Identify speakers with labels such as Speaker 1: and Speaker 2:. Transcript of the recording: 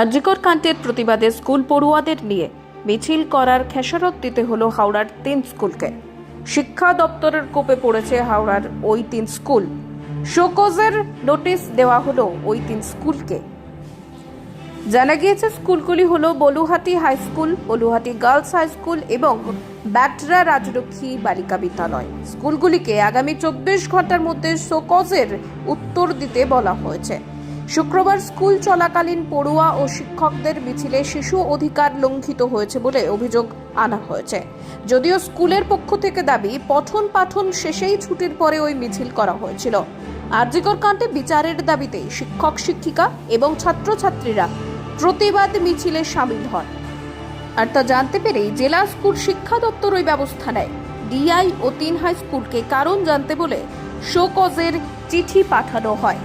Speaker 1: আরজিকর কাণ্ডের প্রতিবাদে স্কুল পড়ুয়াদের নিয়ে মিছিল করার খেসারত দিতে হলো হাওড়ার তিন স্কুলকে। শিক্ষা দপ্তরের কোপে পড়েছে হাওড়ার ওই তিন স্কুল। শোকজের নোটিশ দেওয়া হলো ওই তিন স্কুলকে। জানা গিয়েছে, স্কুলগুলি হলো Baluhati high school, Baluhati girls high school এবং ব্যাটরা রাজলক্ষ্মী বালিকা বিদ্যালয়। স্কুলগুলিকে আগামী চব্বিশ ঘণ্টার মধ্যে শোকজের উত্তর দিতে বলা হয়েছে। শুক্রবার স্কুল চলাকালীন পড়ুয়া ও শিক্ষকদের মিছিলে শিশু অধিকার লঙ্ঘিত হয়েছে বলে অভিযোগ আনা হয়েছে। যদিও স্কুলের পক্ষ থেকে দাবি, পঠন পাঠন শেষেই ছুটির পরে ওই মিছিল করা হয়েছিল। আরজিকর কাণ্ডে বিচারের দাবিতে শিক্ষক, শিক্ষিকা এবং ছাত্রছাত্রীরা প্রতিবাদ মিছিলে সামিল হন। আর তা জানতে পেরেই জেলা স্কুল শিক্ষা দপ্তর ওই ব্যবস্থা নেয়। ডিআই ও তিন হাই স্কুলকে কারণ জানতে বলে শোকজের চিঠি পাঠানো হয়।